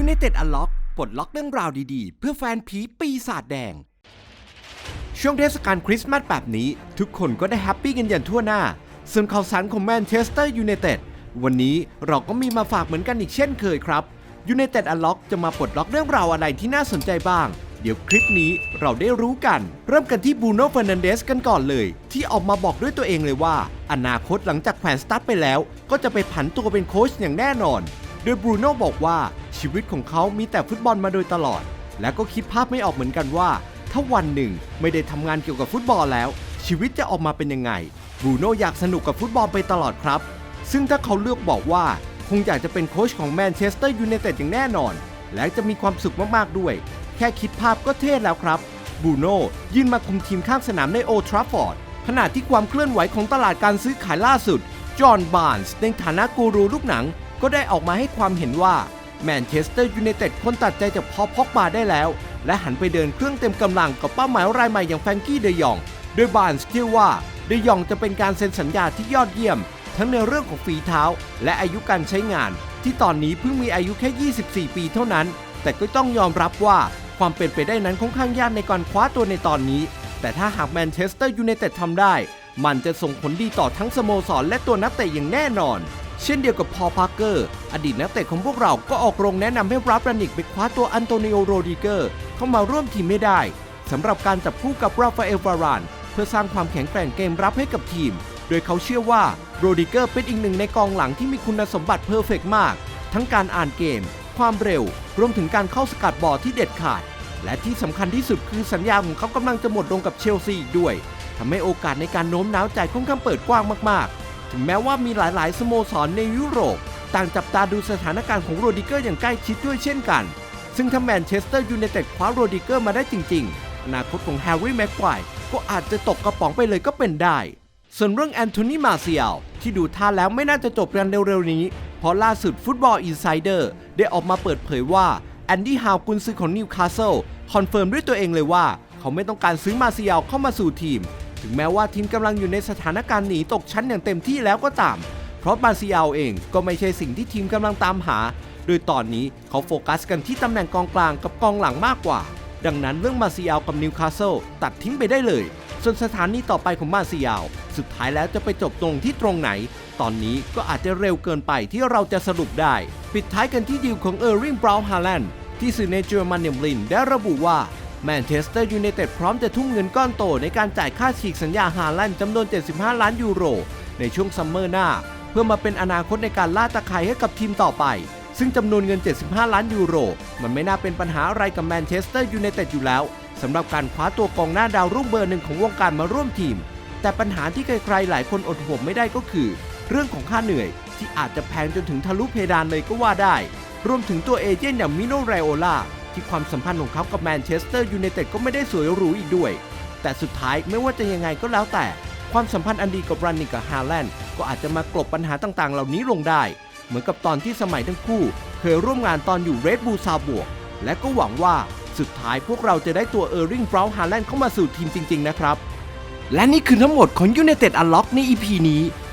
United Unlock ปลดล็อกเรื่องราวดีๆ เพื่อแฟนผีปีศาจแดง ช่วงเทศกาลคริสต์มาสแบบนี้ ทุกคนก็ได้แฮปปี้กันอย่างทั่วหน้า ส่วนข่าวสารของแมนเชสเตอร์ยูไนเต็ดวันนี้เราก็มีมาฝากเหมือนกันอีกเช่นเคยครับยูไนเต็ดอัลล็อกจะมาปลดล็อกเรื่องราวอะไรที่น่าสนใจบ้าง เดี๋ยวคลิปนี้เราได้รู้กัน เริ่มกันที่บูโน่เฟอร์นันเดสกันก่อนเลย ที่ออกมาบอกด้วยตัวเองเลยว่า อนาคตหลังจากแขวนสตาร์ทไปแล้ว ก็จะไปผันตัวเป็นโค้ชอย่างแน่นอน โดยบรูโน่บอกว่า ชีวิตของเขามีแต่ฟุตบอลมาโดยตลอด และก็คิดภาพไม่ออกเหมือนกันว่า ถ้าวันหนึ่งไม่ได้ทำงานเกี่ยวกับฟุตบอลแล้ว ชีวิตจะออกมาเป็นยังไงบรูโน่อยากสนุกกับฟุตบอลไปตลอดครับ ซึ่งถ้าเขาเลือกบอกว่า คงอยากจะเป็นโค้ชของแมนเชสเตอร์ยูไนเต็ดอย่างแน่นอน และจะมีความสุขมากๆด้วย แค่คิดภาพก็เท่แล้วครับบรูโน่ยื่นมาคุมทีมข้างสนามในโอทราฟอร์ดขณะที่ความเคลื่อนไหวของตลาดการซื้อขายล่าสุด จอห์นบาร์นส์ในฐานะกูรูลูกหนังก็ได้ออกมาให้ความเห็นว่า แมนเชสเตอร์ยูไนเต็ดคนตัดใจจากพอพอกบาได้แล้ว และหันไปเดินเครื่องเต็มกำลังกับเป้าหมายรายใหม่อย่างแฟรงกี้เดยอง โดยบาร์นสเชื่อว่าเดยองจะเป็นการเซ็นสัญญาที่ยอดเยี่ยม ทั้งในเรื่องของฝีเท้า และอายุการใช้งาน ที่ตอนนี้เพิ่งมีอายุแค่ 24 ปีเท่านั้น แต่ก็ต้องยอมรับว่าความเป็นไปได้นั้นค่อนข้างยากในการคว้าตัวในตอนนี้ แต่ถ้าหากแมนเชสเตอร์ยูไนเต็ดทำได้ มันจะส่งผลดีต่อทั้งสโมสรและตัวนักเตะอย่างแน่นอน เช่นเดียวกับพอลพาร์เกอร์ อดีตนักเตะของพวกเราก็ออกโรงแนะนำให้รับรานิกไปคว้าตัวอันโตนิโอโรดิเกอร์ เข้ามาร่วมทีมไม่ได้สำหรับการจับคู่กับราฟาเอลฟาราน เพื่อสร้างความแข็งแกร่งเกมรับให้กับทีม โดยเขาเชื่อว่าโรดิเกอร์เป็นอีกหนึ่งในกองหลังที่มีคุณสมบัติเพอร์เฟกมาก ทั้งการอ่านเกม ความเร็ว รวมถึงการเข้าสกัดบอลที่เด็ดขาด และที่สำคัญที่สุดคือสัญญาของเขากำลังจะหมดลงกับเชลซีอีกด้วยทำให้โอกาสในการโน้มน้าวใจค่อนข้างเปิดกว้างมากๆ ถึงแม้ว่ามีหลาย ๆ สโมสรในยุโรป ต่างจับตาดูสถานการณ์ของโรดิเกอร์อย่างใกล้ชิดด้วยเช่นกัน ซึ่งถ้าแมนเชสเตอร์ยูไนเต็ดคว้าโรดิเกอร์มาได้จริง ๆ อนาคตของแฮร์รี่แม็กควายก็อาจจะตกกระป๋องไปเลยก็เป็นได้ ส่วนเรื่องแอนโทนีมาเซียลที่ดูท่าแล้วไม่น่าจะจบกันเร็ว ๆ นี้เพราะล่าสุดฟุตบอลอินไซเดอร์ได้ออกมาเปิดเผยว่าแอนดี้ฮาวกุนซือของนิวคาสเซิลคอนเฟิร์มด้วยตัวเองเลยว่า เขาไม่ต้องการซื้อมาเซียลเข้ามาสู่ทีม ถึงแม้ว่าทีมกำลังอยู่ในสถานการณ์หนีตกชั้นอย่างเต็มที่แล้วก็ตาม เพราะมาเซียลเองก็ไม่ใช่สิ่งที่ทีมกำลังตามหา โดยตอนนี้เขาโฟกัสกันที่ตำแหน่งกองกลางกับกองหลังมากกว่า ดังนั้นเรื่องมาเซียลกับนิวคาสเซิลตัดทิ้งไปได้เลย ส่วนสถานีต่อไปของมาเซียลสุดท้ายแล้วจะไปจบตรงที่ตรงไหน ตอนนี้ก็อาจจะเร็วเกินไปที่เราจะสรุปได้ ปิดท้ายกันที่ดีลของเออร์ริงบราวน์ฮาแลนด์ที่สื่อในเยอรมันเนมลินได้ระบุว่า แมนเชสเตอร์ยูไนเต็ดพร้อมจะทุ่มเงินก้อนโตในการจ่ายค่าฉีกสัญญาฮาแลนจำนวน 75 ล้านยูโร ในช่วงซัมเมอร์หน้า เพื่อมาเป็นอนาคตในการล่าตะไคร่ให้กับทีมต่อไป ซึ่งจำนวนเงิน 75 ล้านยูโร มันไม่น่าเป็นปัญหาอะไรกับแมนเชสเตอร์ยูไนเต็ดอยู่แล้วสำหรับการคว้าตัวกองหน้าดาวรุ่งเบอร์หนึ่งของวงการมาร่วมทีม แต่ปัญหาที่ใครๆหลายคนอดห่วงไม่ได้ก็คือ เรื่องของค่าเหนื่อยที่อาจจะแพงจนถึงทะลุเพดานเลยก็ว่าได้ รวมถึงตัวเอเจนต์อย่างมิโนไรโอลา ที่ความสัมพันธ์ของเขากับแมนเชสเตอร์ยูไนเต็ดก็ไม่ได้สวยหรูอีกด้วย แต่สุดท้ายไม่ว่าจะยังไงก็แล้วแต่ ความสัมพันธ์อันดีกับรันนิกกับฮาแลนด์ก็อาจจะมากลบปัญหาต่างๆ เหล่านี้ลงได้ เหมือนกับตอนที่สมัยทั้งคู่ เคยร่วมงานตอนอยู่เรดบูลซาบวก และก็หวังว่าสุดท้ายพวกเราจะได้ตัวเออร์ริงบราวน์ฮาแลนด์เข้ามาสู่ทีมจริง ๆ นะครับ และนี่คือทั้งหมดของ United Unlock ใน EP นี้